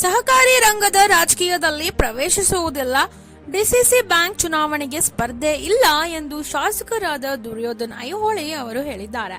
ಸಹಕಾರಿ ರಂಗದ ರಾಜಕೀಯದಲ್ಲಿ ಪ್ರವೇಶಿಸುವುದಿಲ್ಲ ಡಿಸಿಸಿ ಬ್ಯಾಂಕ್ ಚುನಾವಣೆಗೆ ಸ್ಪರ್ಧೆ ಇಲ್ಲ ಎಂದು ಶಾಸಕರಾದ ದುರ್ಯೋಧನ್ ಐಹೊಳೆ ಅವರು ಹೇಳಿದ್ದಾರೆ.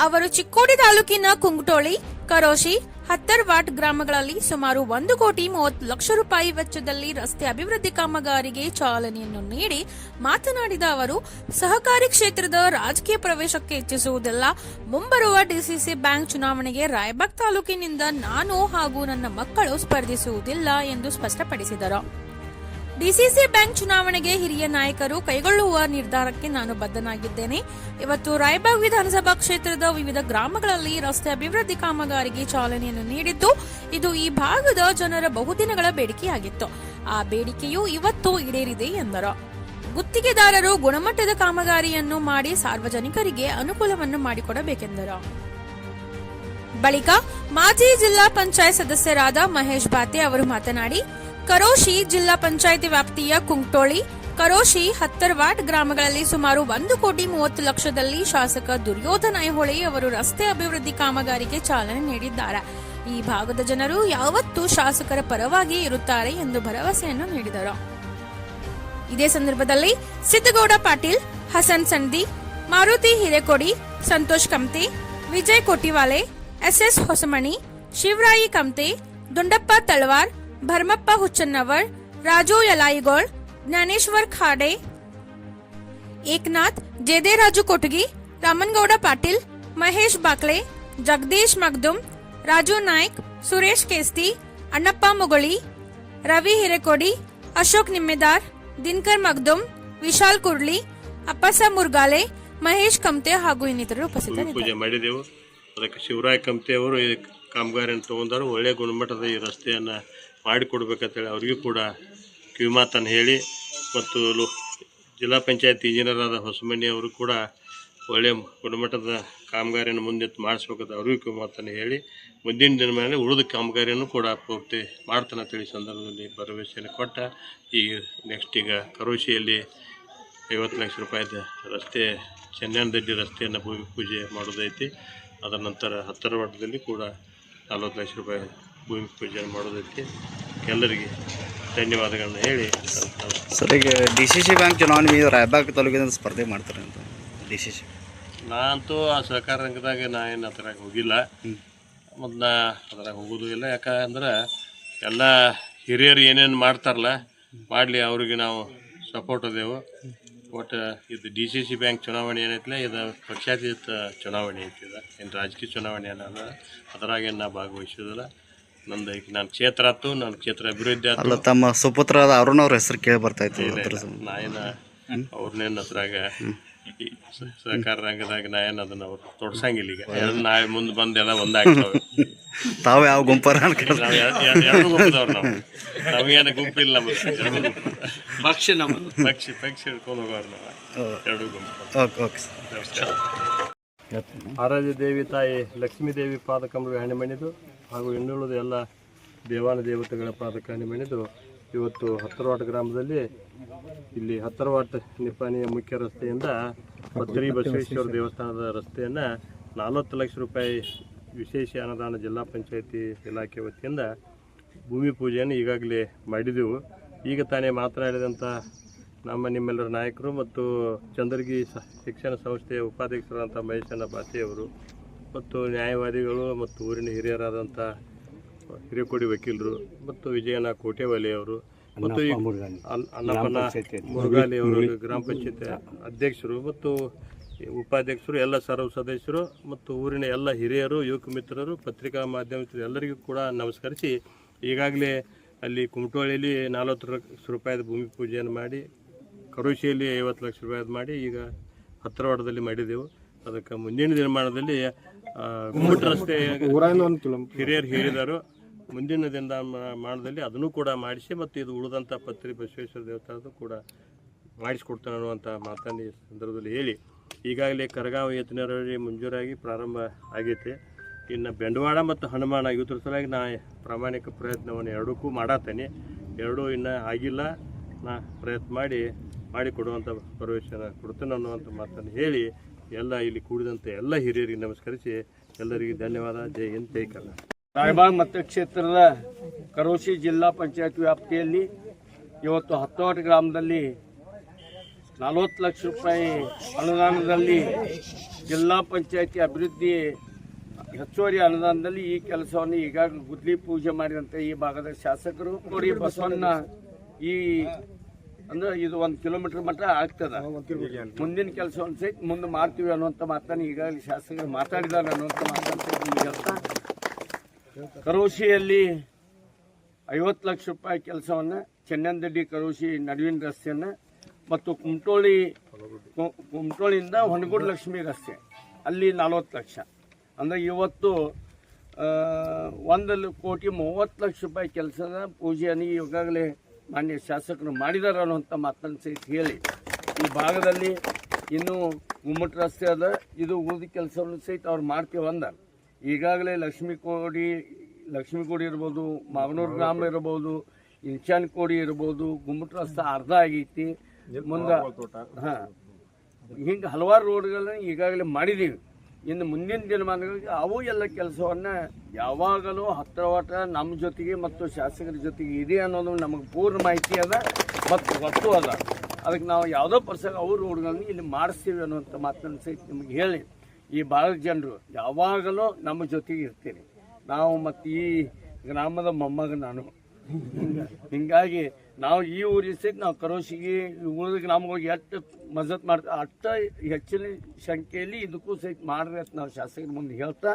ಅವರು ಚಿಕ್ಕೋಡಿ ತಾಲೂಕಿನ ಕುಂಗಟೋಳಿ ಕರೋಶಿ ಹತ್ತರ್ವಾಟ್ ಗ್ರಾಮಗಳಲ್ಲಿ ಸುಮಾರು ಒಂದು ಕೋಟಿ ಮೂವತ್ತು ಲಕ್ಷ ರೂಪಾಯಿ ವೆಚ್ಚದಲ್ಲಿ ರಸ್ತೆ ಅಭಿವೃದ್ಧಿ ಕಾಮಗಾರಿಗೆ ಚಾಲನೆಯನ್ನು ನೀಡಿ ಮಾತನಾಡಿದ ಅವರು, ಸಹಕಾರಿ ಕ್ಷೇತ್ರದ ರಾಜಕೀಯ ಪ್ರವೇಶಕ್ಕೆ ಇಚ್ಛಿಸುವುದಿಲ್ಲ. ಮುಂಬರುವ ಡಿಸಿಸಿ ಬ್ಯಾಂಕ್ ಚುನಾವಣೆಗೆ ರಾಯಬಾಗ್ ತಾಲೂಕಿನಿಂದ ನಾನು ಹಾಗೂ ನನ್ನ ಮಕ್ಕಳು ಸ್ಪರ್ಧಿಸುವುದಿಲ್ಲ ಎಂದು ಸ್ಪಷ್ಟಪಡಿಸಿದರು. ಡಿಸಿಸಿ ಬ್ಯಾಂಕ್ ಚುನಾವಣೆಗೆ ಹಿರಿಯ ನಾಯಕರು ಕೈಗೊಳ್ಳುವ ನಿರ್ಧಾರಕ್ಕೆ ನಾನು ಬದ್ಧನಾಗಿದ್ದೇನೆ. ಇವತ್ತು ರಾಯಬಾಗ್ ವಿಧಾನಸಭಾ ಕ್ಷೇತ್ರದ ವಿವಿಧ ಗ್ರಾಮಗಳಲ್ಲಿ ರಸ್ತೆ ಅಭಿವೃದ್ಧಿ ಕಾಮಗಾರಿಗೆ ಚಾಲನೆಯನ್ನು ನೀಡಿದ್ದು, ಇದು ಈ ಭಾಗದ ಜನರ ಬಹುದಿನಗಳ ಬೇಡಿಕೆಯಾಗಿತ್ತು. ಆ ಬೇಡಿಕೆಯು ಇವತ್ತು ಈಡೇರಿದೆ ಎಂದರು. ಗುತ್ತಿಗೆದಾರರು ಗುಣಮಟ್ಟದ ಕಾಮಗಾರಿಯನ್ನು ಮಾಡಿ ಸಾರ್ವಜನಿಕರಿಗೆ ಅನುಕೂಲವನ್ನು ಮಾಡಿಕೊಡಬೇಕೆಂದರು. ಬಳಿಕ ಮಾಜಿ ಜಿಲ್ಲಾ ಪಂಚಾಯತ್ ಸದಸ್ಯರಾದ ಮಹೇಶ್ ಬಾತೆ ಅವರು ಮಾತನಾಡಿ ಕರೋಶಿ ಜಿಲ್ಲಾ ಪಂಚಾಯಿತಿ ವ್ಯಾಪ್ತಿಯ ಕುಂಕ್ಟೋಳಿ ಕರೋಶಿ ಹತ್ತರವಾಡ್ ಗ್ರಾಮಗಳಲ್ಲಿ ಸುಮಾರು ಒಂದು ಕೋಟಿ ಮೂವತ್ತು ಲಕ್ಷದಲ್ಲಿ ಶಾಸಕ ದುರ್ಯೋಧನ ಐಹೊಳೆ ಅವರು ರಸ್ತೆ ಅಭಿವೃದ್ಧಿ ಕಾಮಗಾರಿಗೆ ಚಾಲನೆ ನೀಡಿದ್ದಾರೆ. ಈ ಭಾಗದ ಜನರು ಯಾವತ್ತೂ ಶಾಸಕರ ಪರವಾಗಿ ಇರುತ್ತಾರೆ ಎಂದು ಭರವಸೆಯನ್ನು ನೀಡಿದರು. ಇದೇ ಸಂದರ್ಭದಲ್ಲಿ ಸಿದ್ದಗೌಡ ಪಾಟೀಲ್, ಹಸನ್ ಸಂದಿ ಮಾರುತಿ ಹಿರೇಕೊಡಿ, ಸಂತೋಷ್ ಕಮ್ತಿ ವಿಜಯ್ ಕೋಟಿವಾಲೆ ಎಸ್ ಹೊಸಮಣಿ, ಶಿವರಾಯಿ ಕಮ್ತಿ ದುಂಡಪ್ಪ ತಳವಾರ್ ಭರ್ಮಪ್ಪ ಹುಚ್ಚನ್ನವರ್ ರಾಜು ಯಲಾಯಿಗೋಳ್ ಜ್ಞಾನೇಶ್ವರ್ ಖಾಡೆ ಏಕನಾಥ್ ಜೇದೇರಾಜು ಕೊಟಗಿ ರಾಮನ್ಗೌಡ ಪಾಟೀಲ್ ಮಹೇಶ್ ಬಾಕ್ಲೆ ಜಗದೀಶ್ ಮಗ್ದುಮ್ ರಾಜು ನಾಯ್ಕ್ ಸುರೇಶ್ ಕೇಸ್ತಿ ಅಣ್ಣಪ್ಪ ಮೊಗಳಿ ರವಿ ಹಿರೇಕೋಡಿ ಅಶೋಕ್ ನಿಮ್ಮೆದಾರ್ ದಿನಕರ್ ಮಗ್ದುಮ್ ವಿಶಾಲ್ ಕುರ್ಲಿ ಅಪ್ಪಸ ಮುರ್ಗಾಲೆ ಮಹೇಶ್ ಕಮ್ತೆ ಹಾಗೂ ಇನ್ನಿತರರು ಉಪಸ್ಥಿತರಿದ್ದರು. ಪೂಜೆ ಮಾಡಿದೆವು. ಅದಕ್ಕೆ ಶಿವರಾಯ ಕಂಪ್ತಿ ಅವರು ಕಾಮಗಾರಿಯನ್ನು ತಗೊಂಡರು. ಒಳ್ಳೆಯ ಗುಣಮಟ್ಟದ ಈ ರಸ್ತೆಯನ್ನು ಮಾಡಿಕೊಡ್ಬೇಕಂತೇಳಿ ಅವ್ರಿಗೂ ಕೂಡ ಕಿವಿಮಾತನ್ನು ಹೇಳಿ ಮತ್ತು ಜಿಲ್ಲಾ ಪಂಚಾಯತ್ ಇಂಜಿನಿಯರ್ ಆದ ಅವರು ಕೂಡ ಒಳ್ಳೆಯ ಗುಣಮಟ್ಟದ ಕಾಮಗಾರಿಯನ್ನು ಮುಂದಿಟ್ಟು ಮಾಡಿಸ್ಬೇಕಂತ ಅವ್ರಿಗೂ ಕಿವಿಮಾತನ್ನು ಹೇಳಿ ಮುಂದಿನ ದಿನ ಮೇಲೆ ಉಳಿದ ಕಾಮಗಾರಿಯನ್ನು ಕೂಡ ಪೂರ್ತಿ ಮಾಡ್ತಾನೆ ಅಂತೇಳಿ ಸಂದರ್ಭದಲ್ಲಿ ಭರವಸೆಯನ್ನು ಕೊಟ್ಟ. ಈ ನೆಕ್ಸ್ಟ್ ಈಗ ಕರೋಶಿಯಲ್ಲಿ ಐವತ್ತು ಲಕ್ಷ ರೂಪಾಯಿದ ರಸ್ತೆ, ಚೆನ್ನನದಡ್ಡಿ ರಸ್ತೆಯನ್ನು ಭೂಮಿ ಪೂಜೆ ಮಾಡೋದೈತಿ. ಅದರ ನಂತರ ಹತ್ತರ ಮಟ್ಟದಲ್ಲಿ ಕೂಡ ನಲ್ವತ್ತು ಲಕ್ಷ ರೂಪಾಯಿ ಭೂಮಿ ಪೂಜೆ ಮಾಡೋದೈತಿ. ಎಲ್ಲರಿಗೆ ಧನ್ಯವಾದಗಳನ್ನ ಹೇಳಿ. ಸರ್ ಈಗ ಡಿ ಸಿ ಸಿ ಬ್ಯಾಂಕ್ ಚುನಾವಣೆ ನೀವು ತಾಲೂಕಿನ ತಾಲೂಕಿನಿಂದ ಸ್ಪರ್ಧೆ ಮಾಡ್ತಾರೆ ಅಂತ ಡಿ ಸಿ ಸಿ. ನಾನಂತೂ ಆ ಸಹಕಾರ ರಂಗದಾಗ ನಾ ಏನು ಅದ್ರಾಗ ಹೋಗಿಲ್ಲ. ಮತ್ತು ನಾ ಅದ್ರಾಗ ಹೋಗೋದು ಇಲ್ಲ. ಯಾಕಂದ್ರೆ ಎಲ್ಲ ಹಿರಿಯರು ಏನೇನು ಮಾಡ್ತಾರಲ್ಲ ಮಾಡಲಿ ಅವ್ರಿಗೆ ನಾವು ಸಪೋರ್ಟ್ ಅದೇವು. ಒಟ್ಟು ಇದು ಡಿ ಸಿ ಸಿ ಬ್ಯಾಂಕ್ ಚುನಾವಣೆ ಏನೈತಿಲ್ಲ ಇದು ಪಕ್ಷಾತೀತ ಚುನಾವಣೆ ಐತಿ ಇದು. ಏನು ರಾಜಕೀಯ ಚುನಾವಣೆ ಏನಲ್ಲ ಅದ್ರಾಗೇನು ನಾ ಭಾಗವಹಿಸೋದಿಲ್ಲ. ನಂದು ಈಗ ನನ್ನ ಕ್ಷೇತ್ರ ಆಯ್ತು ನನ್ನ ಕ್ಷೇತ್ರ ಅಭಿವೃದ್ಧಿ ಆಯ್ತು ಅಲ್ಲ ತಮ್ಮ ಸುಪುತ್ರರಾದ ಅರುಣ್ ಅವ್ರ ಹೆಸರು ಕೇಳಿ ಬರ್ತಾಯಿತ್ತು ಅದ್ರ ಸಂಬಂಧ. ನಾ ಏನ ಅವ್ರನ್ನೇನು ಅದ್ರಾಗ ಈ ಸ- ಸಹಕಾರ ರಂಗದಾಗ ನಾ ಏನು ಅದನ್ನ ಅವ್ರು ತೊಡ್ಸಂಗಿಲ್ಲ ಈಗ. ಎಲ್ಲ ನಾಳೆ ಮುಂದೆ ಎಲ್ಲ ಒಂದಾಗ್ತವೆ ತಾವು ಯಾವ ಗುಂಪರ ಅನ್ಕೊಂಡು ನಾವು ಎ- ಎ- ಎರಡು ಗುಂಪದವ್ರು ನಾವು? ನಮಗೇನು ಗುಂಪಿಲ್ಲ ನಮಗೆ ಪಕ್ಷಿ ಗುಂಪು. ಪಕ್ಷ ನಮ್ಮ ಪಕ್ಷಿ ಪಕ್ಷಿ ಹಿಡ್ಕೊಂಡು ಹೋಗೋರು ನಾವು. ಎರಡು ಗುಂಪು. Okay okay sir. ಆರಾಧ್ಯ ದೇವಿ ತಾಯಿ ಲಕ್ಷ್ಮೀ ದೇವಿ ಪಾದಕಂಬಗೆ ಹಣಿಮಣಿದು ಹಾಗೂ ಇನ್ನುಳಿದ ಎಲ್ಲ ದೇವಾನ ದೇವತೆಗಳ ಪಾದಕ ಹಣಿಮಣಿದು ಇವತ್ತು ಹತ್ತರವಾಟ ಗ್ರಾಮದಲ್ಲಿ ಇಲ್ಲಿ ಹತ್ತರವಾಟ ನಿಪ್ಪಾಣಿಯ ಮುಖ್ಯ ರಸ್ತೆಯಿಂದ ಪತ್ರಿ ಬಸವೇಶ್ವರ ದೇವಸ್ಥಾನದ ರಸ್ತೆಯನ್ನು ನಲವತ್ತು ಲಕ್ಷ ರೂಪಾಯಿ ವಿಶೇಷ ಅನುದಾನ ಜಿಲ್ಲಾ ಪಂಚಾಯತಿ ಇಲಾಖೆ ವತಿಯಿಂದ ಭೂಮಿ ಪೂಜೆಯನ್ನು ಈಗಾಗಲೇ ಮಾಡಿದೆವು. ಈಗ ತಾನೇ ಮಾತನಾಡಿದಂಥ ನಮ್ಮ ನಿಮ್ಮೆಲ್ಲರ ನಾಯಕರು ಮತ್ತು ಚಂದ್ರಗಿ ಶಿಕ್ಷಣ ಸಂಸ್ಥೆಯ ಉಪಾಧ್ಯಕ್ಷರಾದಂಥ ಮಹೇಶಣ್ಣ ಬಾತಿಯವರು ಮತ್ತು ನ್ಯಾಯವಾದಿಗಳು ಮತ್ತು ಊರಿನ ಹಿರಿಯರಾದಂಥ ಹಿರೇಕೊಡಿ ವಕೀಲರು ಮತ್ತು ವಿಜಯನ ಕೋಟೆವಾಲಿಯವರು ಮತ್ತು ಈ ಅನ್- ಅನ್ನಪ್ಪನ ಮುರುಗಾಲಿ ಅವರು ಗ್ರಾಮ ಪಂಚಾಯತ್ ಅಧ್ಯಕ್ಷರು ಮತ್ತು ಉಪಾಧ್ಯಕ್ಷರು ಎಲ್ಲ ಸರ್ವ ಸದಸ್ಯರು ಮತ್ತು ಊರಿನ ಎಲ್ಲ ಹಿರಿಯರು ಯುವಕ ಮಿತ್ರರು ಪತ್ರಿಕಾ ಮಾಧ್ಯಮ ಎಲ್ಲರಿಗೂ ಕೂಡ ನಮಸ್ಕರಿಸಿ ಈಗಾಗಲೇ ಅಲ್ಲಿ ಕುಮಟೋಳಿಯಲ್ಲಿ ನಲವತ್ತು ಲಕ್ಷ ರೂಪಾಯಿದ ಭೂಮಿ ಪೂಜೆಯನ್ನು ಮಾಡಿ ಕರೋಶಿಯಲ್ಲಿ ಐವತ್ತು ಲಕ್ಷ ರೂಪಾಯಿದು ಮಾಡಿ ಈಗ ಹತ್ತಿರವಾಡದಲ್ಲಿ ಮಾಡಿದೆವು. ಅದಕ್ಕೆ ಮುಂದಿನ ದಿನಮಾನದಲ್ಲಿ ಗುಮ್ಮಟ ರಸ್ತೆ ಹಿರಿಯರು ಹೇಳಿದರು. ಮುಂದಿನ ದಿನಮಾನದಲ್ಲಿ ಅದನ್ನು ಕೂಡ ಮಾಡಿಸಿ ಮತ್ತು ಇದು ಉಳಿದಂಥ ಪತ್ರಿ ಬಸವೇಶ್ವರ ದೇವಸ್ಥಾನದ್ದು ಕೂಡ ಮಾಡಿಸ್ಕೊಡ್ತಾನೆ ಅನ್ನುವಂಥ ಮಾತನ್ನು ಈ ಸಂದರ್ಭದಲ್ಲಿ ಹೇಳಿ. ಈಗಾಗಲೇ ಕರಗಾವ ಯತ್ನರಲ್ಲಿ ಮಂಜೂರಾಗಿ ಪ್ರಾರಂಭ ಆಗೈತೆ. ಇನ್ನು ಬೆಂಡವಾಡ ಮತ್ತು ಹನುಮಾನ ಇವತ್ತರ ಸಲುವಾಗಿ ನಾ ಪ್ರಾಮಾಣಿಕ ಪ್ರಯತ್ನವನ್ನು ಎರಡಕ್ಕೂ ಮಾಡತ್ತೇನೆ. ಎರಡೂ ಇನ್ನೂ ಆಗಿಲ್ಲ. ನಾ ಪ್ರಯತ್ನ ಮಾಡಿ ಮಾಡಿಕೊಡುವಂಥ ಪ್ರವೇಶನ ಕೊಡ್ತೇನೆ ಅನ್ನುವಂಥ ಮಾತನ್ನು ಹೇಳಿ ಎಲ್ಲ ಇಲ್ಲಿ ಕೂಡಿದಂಥ ಎಲ್ಲ ಹಿರಿಯರಿಗೆ ನಮಸ್ಕರಿಸಿ ಎಲ್ಲರಿಗೆ ಧನ್ಯವಾದ. ಜೈ ಹಿಂದ್, ಜೈ ಕರ್ನಾಟಕ. ರಾಯಬಾಗ್ ಮತಕ್ಷೇತ್ರದ ಕರೋಶಿ ಜಿಲ್ಲಾ ಪಂಚಾಯತ್ ವ್ಯಾಪ್ತಿಯಲ್ಲಿ ಇವತ್ತು ಹತ್ತೋಟ ಗ್ರಾಮದಲ್ಲಿ ನಲವತ್ತು ಲಕ್ಷ ರೂಪಾಯಿ ಅನುದಾನದಲ್ಲಿ ಜಿಲ್ಲಾ ಪಂಚಾಯತಿ ಅಭಿವೃದ್ಧಿ ಹೆಚ್ಚುವರಿ ಅನುದಾನದಲ್ಲಿ ಈ ಕೆಲಸವನ್ನು ಈಗಾಗಲೇ ಗುದ್ಲಿ ಪೂಜೆ ಮಾಡಿದಂಥ ಈ ಭಾಗದ ಶಾಸಕರು. ಬಸವಣ್ಣ ಈ ಅಂದ್ರೆ ಇದು ಒಂದು ಕಿಲೋಮೀಟರ್ ಮಟ್ಟ ಆಗ್ತದ. ಮುಂದಿನ ಕೆಲಸವನ್ನು ಸಹಿತ ಮುಂದೆ ಮಾಡ್ತೀವಿ ಅನ್ನುವಂಥ ಮಾತನ್ನು ಈಗಾಗಲೇ ಶಾಸಕರು ಮಾತಾಡಿದ್ದಾರೆ ಅನ್ನುವಂಥ ಮಾತನ್ನು ಕರೋಶಿಯಲ್ಲಿ ಐವತ್ತು ಲಕ್ಷ ರೂಪಾಯಿ ಕೆಲಸವನ್ನು ಚೆನ್ನಂದಡ್ಡಿ ಕರೋಶಿ ನಡುವಿನ ರಸ್ತೆಯನ್ನು ಮತ್ತು ಕುಮಟೋಳಿ ಕುಮಟೋಳಿಯಿಂದ ಹೊನಗುಡ್ ಲಕ್ಷ್ಮಿ ರಸ್ತೆ ಅಲ್ಲಿ ನಲವತ್ತು ಲಕ್ಷ. ಅಂದ್ರೆ ಇವತ್ತು ಒಂದು ಕೋಟಿ ಮೂವತ್ತು ಲಕ್ಷ ರೂಪಾಯಿ ಕೆಲಸದ ಪೂಜೆಯನ್ನು ಈಗಾಗಲೇ ಮಾನ್ಯ ಶಾಸಕರು ಮಾಡಿದ್ದಾರೆ ಅನ್ನುವಂಥ ಮಾತನ್ನು ಸಹಿತ ಹೇಳಿ ಈ ಭಾಗದಲ್ಲಿ ಇನ್ನೂ ಗುಮ್ಮಟ ರಸ್ತೆ ಅದ ಇದು ಉಳಿದ ಕೆಲಸವನ್ನು ಸಹಿತ ಅವ್ರು ಮಾಡ್ತೀವಿ ಅಂದ ಈಗಾಗಲೇ ಲಕ್ಷ್ಮೀ ಕೋಡಿ ಲಕ್ಷ್ಮೀ ಕೋಡಿ ಇರ್ಬೋದು ಮಾವನೂರು ಗ್ರಾಮ ಇರ್ಬೋದು ಕೋಡಿ ಇರ್ಬೋದು ಗುಮ್ಮಟ ರಸ್ತೆ ಅರ್ಧ ಆಗೈತಿ. ಮುಂದೆ ಹಾಂ ಹಿಂಗೆ ಹಲವಾರು ರೋಡ್ಗಳನ್ನ ಈಗಾಗಲೇ ಮಾಡಿದ್ದೀವಿ ಇನ್ನು ಮುಂದಿನ ದಿನಮಾನಗಳಿಗೆ ಅವು ಎಲ್ಲ ಕೆಲಸವನ್ನು ಯಾವಾಗಲೂ ಹತ್ತಿರವಾಟ ನಮ್ಮ ಜೊತೆಗೆ ಮತ್ತು ಶಾಸಕರ ಜೊತೆಗೆ ಇದೆ ಅನ್ನೋದು ನಮಗೆ ಪೂರ್ಣ ಮಾಹಿತಿ ಅದ ಮತ್ತು ಗೊತ್ತು ಅದ. ಅದಕ್ಕೆ ನಾವು ಯಾವುದೋ ಪರ್ಸಾಗ ಅವ್ರ ರೋಡ್ಗಳನ್ನ ಇಲ್ಲಿ ಮಾಡಿಸ್ತೀವಿ ಅನ್ನುವಂಥ ಮಾತನ್ನು ಸಹಿತ ನಿಮಗೆ ಹೇಳಿ. ಈ ಭಾಗದ ಜನರು ಯಾವಾಗಲೂ ನಮ್ಮ ಜೊತೆಗೆ ಇರ್ತೀರಿ. ನಾವು ಮತ್ತು ಈ ಗ್ರಾಮದ ಮೊಮ್ಮಗ ನಾನು. ಹಿಂಗಾಗಿ ನಾವು ಈ ಊರಿಗೆ ಸಹಿತ ನಾವು ಕರೋಶಿಗೆ ಊರಿಗೆ ನಮ್ಗೆ ಎಷ್ಟು ಮಜತ್ ಮಾಡ್ತೀವಿ ಅಷ್ಟ ಹೆಚ್ಚಿನ ಸಂಖ್ಯೆಯಲ್ಲಿ ಇದಕ್ಕೂ ಸಹಿತ ಮಾಡ್ರಿ ಅಂತ ನಾವು ಶಾಸಕರ ಮುಂದೆ ಹೇಳ್ತಾ,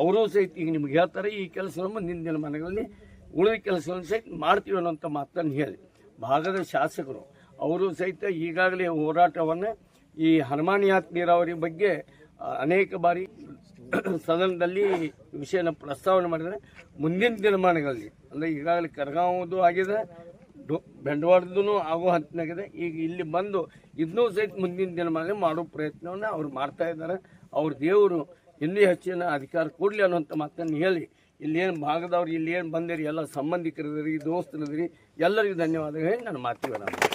ಅವರೂ ಸಹಿತ ಈಗ ನಿಮ್ಗೆ ಹೇಳ್ತಾರೆ, ಈ ಕೆಲಸವನ್ನು ಮುಂದಿನ ದಿನಮಾನಗಳಲ್ಲಿ ಉಳಿದ ಕೆಲಸವನ್ನು ಸಹಿತ ಮಾಡ್ತೀವಿ ಅನ್ನೋಂಥ ಮಾತನ್ನು ಹೇಳಿ. ಭಾಗದ ಶಾಸಕರು, ಅವರು ಸಹಿತ ಈಗಾಗಲೇ ಹೋರಾಟವನ್ನು ಈ ಹನುಮಾನಿಯಾತ್ ನೀರಾವರಿ ಬಗ್ಗೆ ಅನೇಕ ಬಾರಿ ಸದನದಲ್ಲಿ ವಿಷಯನ ಪ್ರಸ್ತಾವನೆ ಮಾಡಿದರೆ ಮುಂದಿನ ದಿನಮಾನಗಳಲ್ಲಿ, ಅಂದರೆ ಈಗಾಗಲೇ ಕರಗಾವದು ಆಗಿದೆ ಬಂಡವಾಳದ್ದು ಆಗೋ ಹಂತನಾಗಿದೆ. ಈಗ ಇಲ್ಲಿ ಬಂದು ಇದನ್ನೂ ಸಹಿತ ಮುಂದಿನ ದಿನಮಾನ ಮಾಡೋ ಪ್ರಯತ್ನವನ್ನು ಅವ್ರು ಮಾಡ್ತಾ ಇದ್ದಾರೆ. ಅವ್ರ ದೇವರು ಇಲ್ಲಿ ಹೆಚ್ಚಿನ ಅಧಿಕಾರ ಕೊಡಲಿ ಅನ್ನೋಂಥ ಮಾತನ್ನು ಹೇಳಿ, ಇಲ್ಲೇನು ಭಾಗದವ್ರು ಏನು ಬಂದಿರಿ, ಎಲ್ಲ ಸಂಬಂಧಿಕರಿದ್ರಿ ದೋಸ್ತರಿದ್ರಿ ಎಲ್ಲರಿಗೂ ಧನ್ಯವಾದಗಳು ಹೇಳಿ ನಾನು ಮಾತೀವಿ ನಾನು